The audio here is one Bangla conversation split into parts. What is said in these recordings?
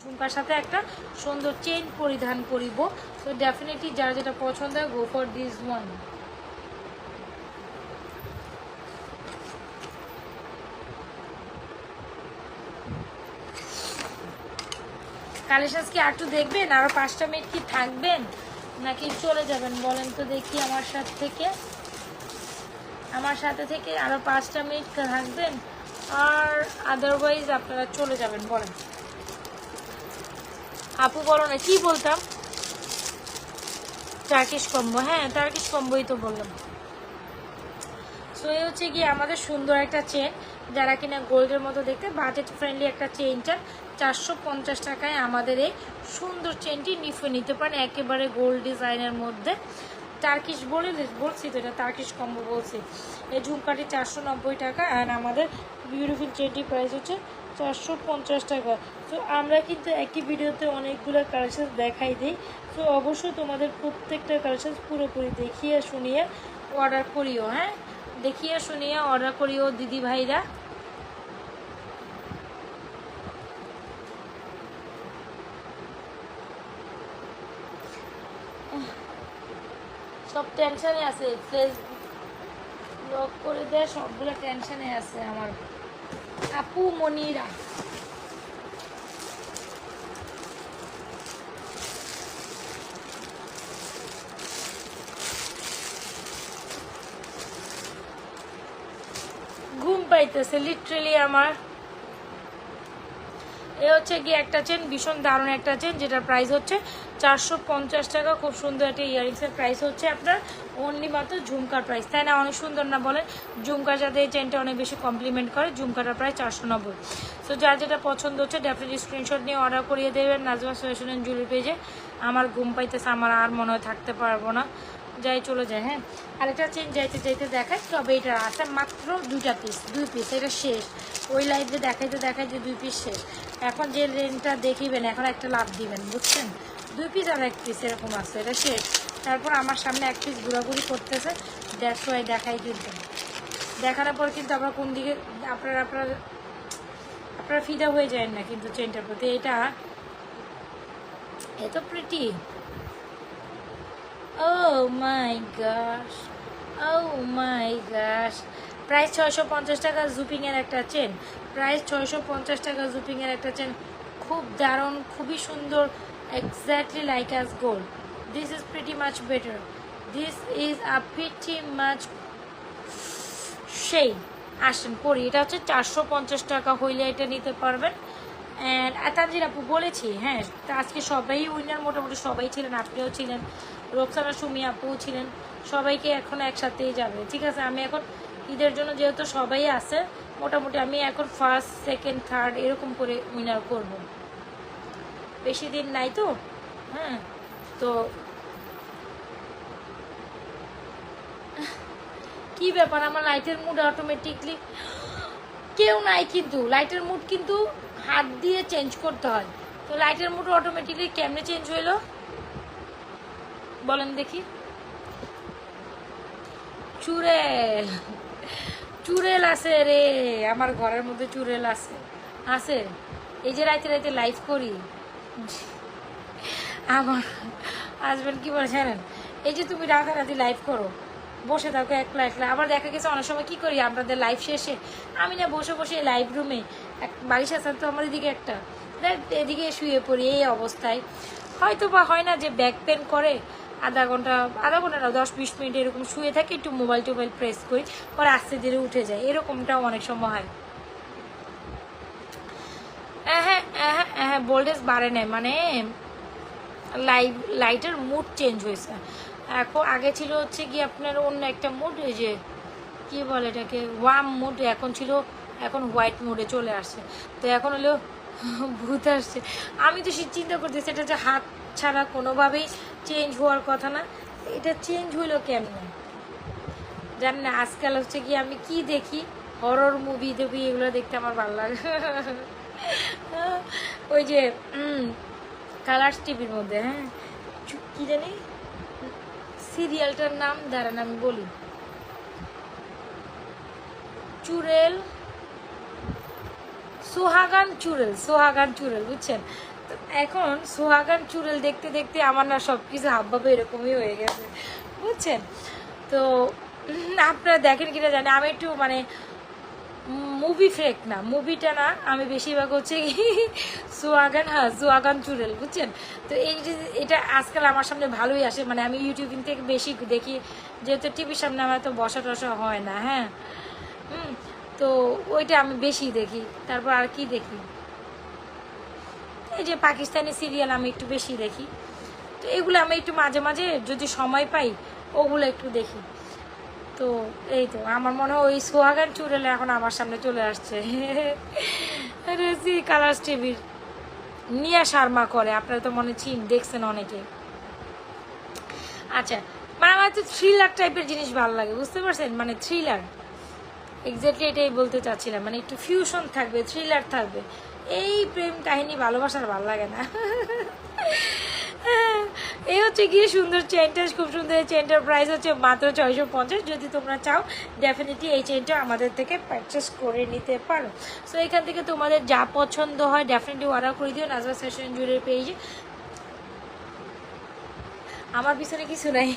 ঝুমকার সাথে একটা সুন্দর চেন পরিধান করিব। তো ডেফিনেটলি যার যেটা পছন্দ হয় go for this one collections কি আর একটু দেখবেন? আরও পাঁচটা মিনিট কি থাকবেন? নাকি চলে যাবেন? বলেন তো দেখি আমার সাথে থেকে। আমার সাথে থেকে আরও পাঁচটা মিনিট থাকবেন। আর আদারওয়াইজ আপনারা চলে যাবেন, বলেন। আপু বলো না, কি বলতাম? টার্কিশ কম্বো হ্যাঁ টার্কিশ কম্বোই তো বললাম। সো এই হচ্ছে গিয়ে আমাদের সুন্দর একটা চেন যারা কিনা গোল্ডের মতো দেখতে বাজেট ফ্রেন্ডলি একটা চেনটা চারশো পঞ্চাশ টাকায় আমাদের এই সুন্দর চেনটি নিফে নিতে পারেন, একেবারে গোল্ড ডিজাইনের মধ্যে। টার্কিশ বলে বলছি তো, এটা টার্কিশ কম্বো বলছি। এই ঝুমকাটি চারশো নব্বই টাকা আর আমাদের বিউটিফুল চেনটি প্রাইস হচ্ছে চারশো পঞ্চাশ টাকা। তো আমরা কিন্তু একই ভিডিওতে অনেকগুলো কালেকশন দেখাই দিই। তো অবশ্যই তোমাদের প্রত্যেকটা কালেকশন পুরোপুরি দেখিয়ে শুনিয়ে অর্ডার করিও হ্যাঁ? দেখিয়ে শুনিয়ে অর্ডার করিও দিদি ভাইরা। সব টেনশনে আছে। ফেস ব্লক করে দেয় সবগুলো টেনশনে আছে আমার। আপু মনিরা ঘুম পাইতেছে লিটারেলি আমার। এ হচ্ছে গিয়ে একটা চেন ভীষণ দারুণ একটা চেন যেটার প্রাইস হচ্ছে চারশো পঞ্চাশ টাকা। খুব সুন্দর একটা ইয়ারিংসের প্রাইস হচ্ছে আপনার। অনলি মাত্র ঝুমকার প্রাইস তাই না? অনেক সুন্দর না বলেন ঝুমকার সাথে এই চেনটা অনেক বেশি কমপ্লিমেন্ট করে ঝুমকাটা প্রায় চারশো নব্বই। তো যার যেটা পছন্দ হচ্ছে ডেফিনেটলি স্ক্রিনশট নিয়ে অর্ডার করিয়ে দেবেন নাজমা সোয়েশন অ্যান্ড জুয়েলারি পেজে আমার ঘুম পাইতেছে, আমার আর মনে হয় থাকতে পারব না। যাই চলে যায় হ্যাঁ? আরেকটা চেন যাইতে যাইতে দেখায় তবে এটা আছে মাত্র দুইটা পিস দুই পিস এটা শেষ। ওই লাইভে দেখাইতে দেখাইতে দুই পিস শেষ। এখন যে রেনটা দেখিবেন, এখন একটা লাভ দিবেন, বুঝছেন? দুই পিস আর এক পিস এরকম আছে, এটা শেষ তারপর আমার সামনে এক পিস ঘোরাঘুরি করতেছে দ্যাটস ওয়াই দেখাই কিন্তু দেখানোর পর কিন্তু আমরা কোন দিকে, আপনারা, আপনার, আপনারা ফিদা হয়ে যায় না কিন্তু চেনটার প্রতি। এটা, এত pretty Oh my gosh. Oh my gosh. Price ছয়শো পঞ্চাশ টাকা জুপিংয়ের একটা চেন প্রাইস ছয়শো পঞ্চাশ টাকা জুপিংয়ের একটা চেন খুব দারুণ, খুবই সুন্দর। Exactly like as gold this is pretty much better this is a pretty much সেই আসেন পড়ি এটা হচ্ছে চারশো পঞ্চাশ টাকা হইলে এটা নিতে পারবেন। অ্যান্ড তানজির আপু, বলেছি হ্যাঁ আজকে সবাই উইনার মোটামুটি সবাই ছিলেন, আপনিও ছিলেন, রোকসানা সুমি আপুও ছিলেন, সবাইকে এখন একসাথেই যাবে, ঠিক আছে? আমি এখন ঈদের জন্য যেহেতু সবাই আছে, মোটামুটি আমি এখন ফার্স্ট সেকেন্ড থার্ড এরকম করে উইনার করব। বেশি দিন নাই তো? হ্যাঁ তো কি ব্যাপার? আমার লাইটের মুড অটোমেটিকলি কেউ নাই কিন্তু। লাইটের মুড কিন্তু হাত দিয়ে চেঞ্জ করতে হয়। তো লাইটের মুড অটোমেটিকলি কেমনে চেঞ্জ হইল? বলেন দেখি। চুড়েল চুরেল আছে রে। আমার ঘরের মধ্যে চুরেল আছে। আছে। এই যে রাইতে রাইতে লাইভ করি। আমার হাজব্যান্ড কি বলে জানেন? এই যে তুমি রাতারাতি লাইভ করো, বসে থাকো একলা একলা আবার দেখা গেছে অনেক সময় কি করি আপনাদের লাইভ শেষে? আমি না বসে বসে লাইভ রুমে এক বালিশ আছে তো আমার এদিকে একটা। এদিকে শুয়ে পড়ি, এই অবস্থায়। হয়তো বা হয় না যে ব্যাক পেন করে, আধা ঘণ্টা আধা ঘণ্টা না, দশ বিশ মিনিট এরকম শুয়ে থাকি, একটু মোবাইল টোবাইল প্রেস করি, পরে আস্তে ধীরে উঠে যায়। এরকমটাও অনেক সময় হ্যাঁ হ্যাঁ হ্যাঁ ভোল্টেজ বাড়ে নাই মানে লাইট লাইটের মুড চেঞ্জ হয়েছে। এখন আগে ছিল হচ্ছে কি আপনার অন্য একটা মুড ওই যে কি বলে এটাকে ওয়ার্ম মুড এখন ছিল, এখন হোয়াইট মুডে চলে আসছে। তো এখন হলো ভূত আসছে। আমি তো সে চিন্তা করতেছি, এটা যে হাত ছাড়া কোনোভাবেই চেঞ্জ হওয়ার কথা না, এটা চেঞ্জ হইল কেমনে? জানেন না, আজকাল হচ্ছে কি আমি কি দেখি হরর মুভি টুভি এগুলো দেখতে আমার ভালো লাগে। ওই যে কালার্স টিভির মধ্যে হ্যাঁ? কি জানি? সিরিয়ালটার নাম, দাঁড়ান আমি বলি। চুরেল সোহাগান চুরেল সোহাগান চুরেল বুঝছেন? এখন সোহাগান চুরেল দেখতে দেখতে আমার না সব কিছু হাবভাবে এরকমই হয়ে গেছে, বুঝছেন? তো আপনারা দেখেন কিনা জানি, আমি একটু মানে মুভি ফ্রেক না মুভিটা না, আমি বেশিরভাগ হচ্ছে সোয়াগান হ্যাঁ সোয়াগান চুরেল বুঝছেন? তো এই এটা আজকাল আমার সামনে ভালোই আসে মানে আমি ইউটিউবিং থেকে বেশি দেখি, যেহেতু টিভির সামনে আমার তো বসা টসা হয় না হ্যাঁ? হুম, তো ওইটা আমি বেশি দেখি, তারপর আর কি দেখি? এই যে পাকিস্তানি সিরিয়াল আমি একটু বেশি দেখি, তো এগুলো আমি একটু মাঝে মাঝে যদি সময় পাই, ওগুলো একটু দেখি। তো এই তো, আমার মনে হয় ওই সোহাগান চুড়েলে এখন আমার সামনে চলে আসছে। রেসি কালার্স টিভির নিয়া শর্মা করে, আপনারা তো মনে চিন, দেখছেন অনেকে। আচ্ছা মানে আমার তো থ্রিলার টাইপের জিনিস ভালো লাগে, বুঝতে পারছেন? মানে থ্রিলার এক্স্যাক্টলি এটাই বলতে চাচ্ছিলাম মানে একটু ফিউশন থাকবে থ্রিলার থাকবে। এই প্রেম কাহিনী ভালোবাসার ভালো লাগে না। এই হচ্ছে গিয়ে সুন্দর চেনটা খুব সুন্দর এই চেনটার প্রাইস হচ্ছে মাত্র ছয়শো পঞ্চাশ। যদি তোমরা চাও ডেফিনেটলি এই চেনটা আমাদের থেকে পারচেস করে নিতে পারো। সো এখান থেকে তোমাদের যা পছন্দ হয় ডেফিনেটলি অর্ডার করে দিও নাজবা সেশন জুড়ে পেজে আমার পিছনে কিছু নাই।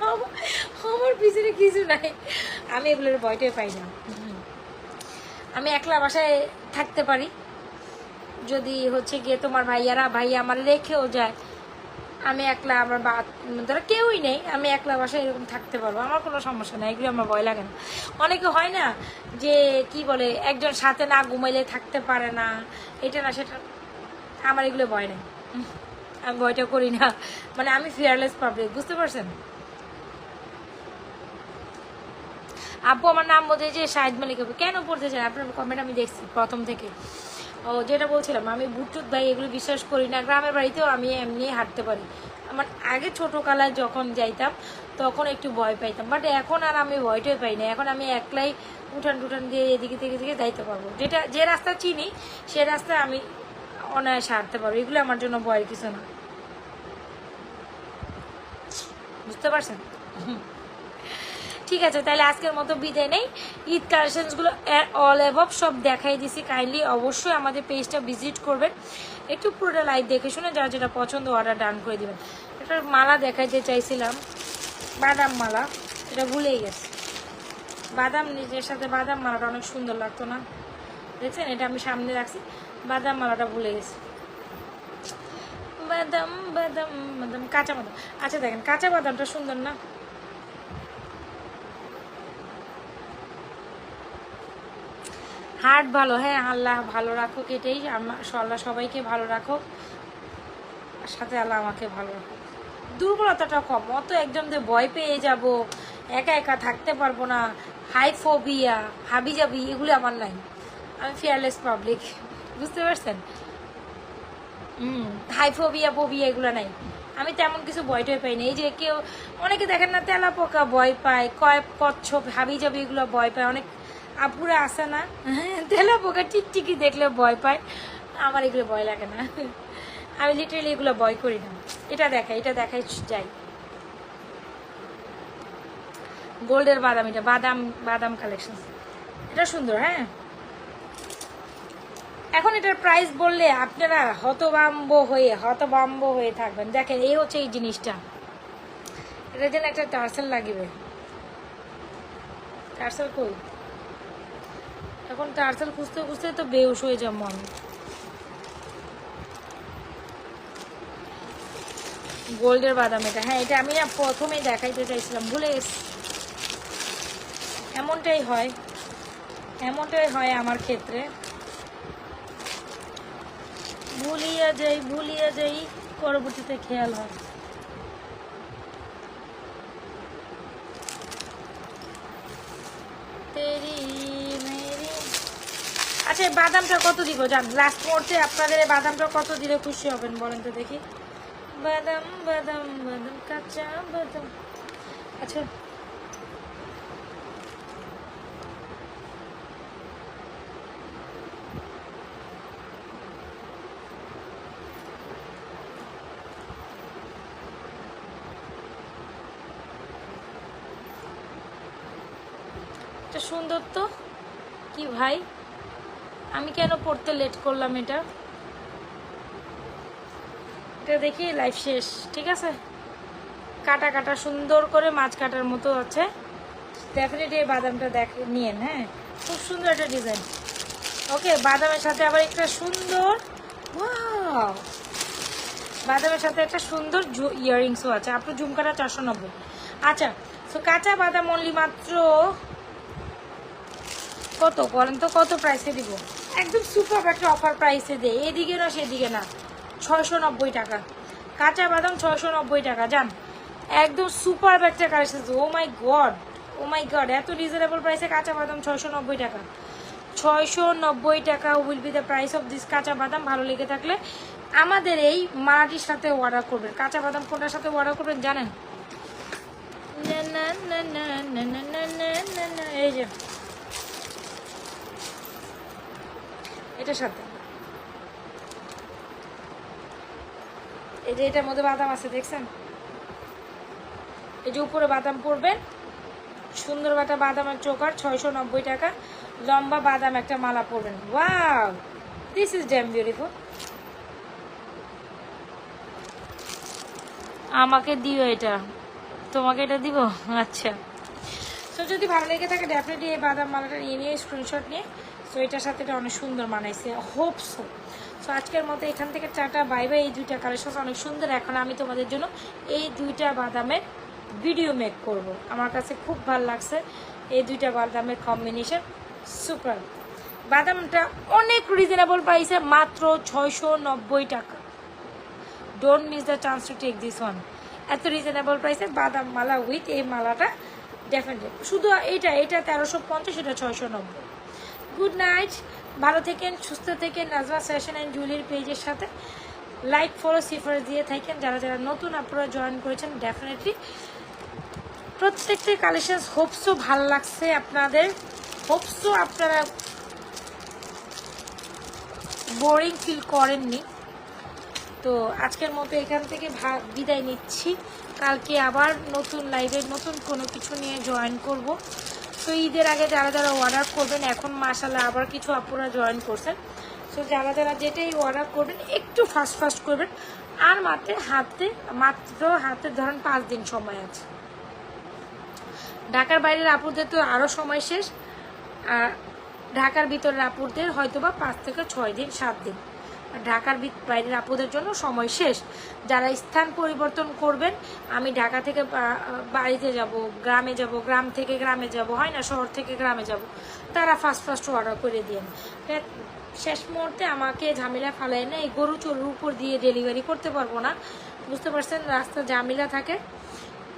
আমার- পিছনে কিছু নাই। আমি এগুলোর ভয়টাই পাই না। আমি একলা বাসায় থাকতে পারি। যদি হচ্ছে গিয়ে তোমার ভাইয়ারা, ভাইয়া আমার রেখেও যায় আমি একলা আমার বা ধরো কেউই নেই, আমি একলা বাসায় এরকম থাকতে পারব, আমার কোনো সমস্যা নেই, এগুলো আমার ভয় লাগে না। অনেকে হয় না যে, কি বলে, একজন সাথে না ঘুমাইলে থাকতে পারে না, এটা না সেটা, আমার এগুলো ভয় নেই। আমি ভয়টা করি না। মানে আমি ফিয়ারলেস পাবলিক বুঝতে পারছেন? আপু, আমার নাম বোঝে যে শাহিদ মালিক কেন পড়তে চান? আপনার কমেন্ট আমি দেখছি প্রথম থেকে। ও, যেটা বলছিলাম, আমি বুটুত ভাই এগুলো বিশ্বাস করি না। গ্রামের বাড়িতেও আমি এমনি হাঁটতে পারি। আমার আগে ছোটো কালায় যখন যাইতাম, তখন একটু ভয় পাইতাম। বাট এখন আর আমি ভয়টাই পাই না। এখন আমি একলাই উঠান টুঠান দিয়ে এদিকে থেকে থেকে যাইতে পারব। যেটা, যে রাস্তা চিনি, সে রাস্তা আমি অনায়াসে হাঁটতে পারব। এগুলো আমার জন্য ভয়ের কিছু না। বুঝতে পারছেন? ঠিক আছে, তাহলে আজকের মতো বিদায় নেই। ঈদ কালেকশনসগুলো অল অ্যাবভ সব দেখাই দিছি। কাইন্ডলি অবশ্যই আমাদের পেজটা ভিজিট করবেন। একটু পুরোটা লাইভ দেখে শুনে যার যেটা পছন্দ অর্ডার ডান করে দেবেন। একটা মালা দেখাইতে চাইছিলাম, বাদাম মালা, এটা ভুলেই গেছে। বাদাম নিজের সাথে, বাদাম মালাটা অনেক সুন্দর লাগতো না? দেখছেন, এটা আমি সামনে রাখছি। বাদাম মালাটা ভুলে গেছি। বাদাম বাদাম বাদাম, কাঁচা বাদাম। আচ্ছা দেখেন, কাঁচা বাদামটা সুন্দর না? হার্ট ভালো হ্যাঁ আল্লাহ ভালো রাখো এটাই। আল্লাহ সবাইকে ভালো রাখো আর সাথে আল্লাহ আমাকে ভালো রাখো দুর্বলতাটা কম, অত একজন যে ভয় পেয়ে যাব, একা একা থাকতে পারব না হাই ফোবিয়া হাবি জাবি এগুলো আমার নাই। আমি ফিয়ারলেস পাবলিক বুঝতে পারছেন? হুম, হাইফোবিয়া, ফোবিয়া এগুলো নাই। আমি তেমন কিছু ভয় টয় পাই না। এই যে কেউ, অনেকে দেখেন না তেলা পোকা ভয় পায় কয় কচ্ছপ হাবি যাবি এগুলো ভয় পায়, অনেক আপুরা আসে না। তেলা পোকা টিকটিকি দেখলে ভয় পায়। আমার এগুলো ভয় লাগে না। আমি লিটারেলি এগুলো ভয় করি না। এটা দেখাই এটা দেখাই যাই। গোল্ডের বাদাম এটা, বাদাম বাদাম কালেকশন এটা সুন্দর হ্যাঁ? এখন এটার প্রাইস বললে আপনারা হতবাম্ব হয়ে হতবাম্ব হয়ে থাকবেন। দেখেন, এই হচ্ছে এই জিনিসটা। এটা যেন একটা টার্সেল লাগিবে। টার্সেল কই? এখন টার্সেল খুঁজতে খুঁজতে তো বেউস হয়ে যাব আমি। গোল্ডের বাদাম এটা। হ্যাঁ এটা আমি না প্রথমেই দেখাইতে চাইছিলাম, ভুলে গেছি। এমনটাই হয় এমনটাই হয় আমার ক্ষেত্রে। ভুলিয়া যাই ভুলিয়া যাই, পরবর্তীতে খেয়াল হয়। তেরি আচ্ছা এই বাদামটা কত দিব? জান লাস্ট মুহূর্তে আপনাদের বাদামটা কত দিলে খুশি হবেন বলেন তো দেখি। বাদাম বাদাম বাদাম, কাঁচা বাদাম। আচ্ছা। সুন্দর তো? কি ভাই? আমি কেন পড়তে লেট করলাম এটা? এটা দেখি লাইফ শেষ, ঠিক আছে? কাটা কাটা সুন্দর করে মাছ কাটার মতো আছে। ডেফিনেটলি এই বাদামটা দেখ, নিয়েন হ্যাঁ? খুব সুন্দর একটা ডিজাইন ওকে বাদামের সাথে আবার একটা সুন্দর বাদামের সাথে একটা সুন্দর ইয়ারিংসও আছে আপনার ঝুমকাটা চারশো নব্বই। আচ্ছা তো কাঁচা বাদাম অনলি মাত্র কত বলেন তো কত প্রাইসে দিব একদম সুপার একটা অফার প্রাইসে দে এদিকে না সেদিকে না ছয়শো নব্বই টাকা কাঁচা বাদাম ছয়শো নব্বই টাকা যান একদম সুপার একটা collection oh my god oh my god এত রিজনেবল প্রাইসে কাঁচা বাদাম ছয়শো নব্বই টাকা ছয়শো নব্বই টাকা will be the price of this কাঁচা বাদাম ভালো লেগে থাকলে আমাদের এই মারাটির সাথে অর্ডার করবেন কাঁচা বাদাম কোনটার সাথে অর্ডার করবেন জানেন এই যে এটার সাথে যে এটার মধ্যে বাদাম আছে, দেখছেন? এই যে উপরে বাদাম পড়বে, সুন্দর বাটা বাদামের চোকার, ছয়শো নব্বই টাকা। লম্বা বাদাম একটা মালা পরবেন wow this is damn beautiful আমাকে দিও এটা। তোমাকে এটা দিব? আচ্ছা। তো যদি ভালো লেগে থাকে ডেফিনেটলি এই বাদাম মালাটা নিয়ে নিয়ে স্ক্রিনশট নিয়ে সো এটার সাথে এটা অনেক সুন্দর মানাইছে হোপ সো আজকের মতো এখান থেকে চারটা বাই বাই। এই দুইটা কালেকশন অনেক সুন্দর। এখন আমি তোমাদের জন্য এই দুইটা বাদামের ভিডিও মেক করব। আমার কাছে খুব ভালো লাগছে এই দুইটা বাদামের কম্বিনেশন সুপার বাদামটা অনেক রিজনেবল প্রাইসে মাত্র ছয়শো নব্বই টাকা। Don't miss the chance to take this one এত রিজনেবল প্রাইসে বাদাম মালা উইথ এই মালাটা ডেফিনেটলি শুধু এটা এটা তেরোশো পঞ্চাশ, এটা ছয়শো নব্বই গুড নাইট। ভালো থেকেন, সুস্থ থেকেন। নাজমা ফ্যাশন অ্যান্ড জুয়েলারি পেজের সাথে লাইক, ফলো সিফার দিয়ে থাকেন। যারা যারা নতুন আপনারা জয়েন করেছেন ডেফিনেটলি প্রত্যেকটি কালেকশন হোপসও ভালো লাগছে আপনাদের। হোপসও আপনারা বোরিং ফিল করেননি। তো আজকের মতো এখান থেকে বিদায় নিচ্ছি। কালকে আবার নতুন লাইভে নতুন কোনো কিছু নিয়ে জয়েন করব। তো ঈদের আগে যারা যারা অর্ডার করবেন, এখন মাসাল্লাহ আবার কিছু আপুরা জয়েন করছেন। সো যারা যারা যেটাই অর্ডার করবেন, একটু ফাস্ট ফাস্ট করবেন। আর মাত্র হাতে মাত্র হাতে ধরেন পাঁচ দিন সময় আছে। ঢাকার বাইরের আপুরদের তো আরও সময় শেষ। ঢাকার ভিতরের আপুরদের হয়তো বা পাঁচ থেকে ছয় দিন, সাত দিন। ঢাকার বাইরের আপুদের জন্য সময় শেষ। যারা স্থান পরিবর্তন করবেন, আমি ঢাকা থেকে বাড়িতে যাব, গ্রামে যাব, গ্রাম থেকে গ্রামে যাব, হয় না শহর থেকে গ্রামে যাব, তারা ফার্স্ট ফার্স্ট অর্ডার করে দিন। শেষ মুহূর্তে আমাকে ঝামেলা ফালাই না এই গরু চোরের উপর দিয়ে ডেলিভারি করতে পারব না। বুঝতে পারছেন? রাস্তা ঝামেলা থাকে।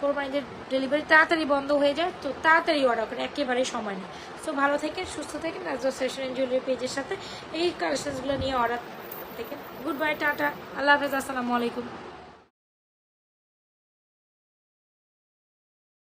কোরবানিদের ডেলিভারি তাড়াতাড়ি বন্ধ হয়ে যায়, তো তাড়াতাড়ি অর্ডার করে একেবারেই সময় নেই। সো ভালো থেকে সুস্থ থেকে নাজর সেশন জুয়েলারি পেজের সাথে এই কালেকশনসগুলো নিয়ে অর্ডার থেকে। Good bye tata. আল্লাহ হাফেজ আসসালামু আলাইকুম।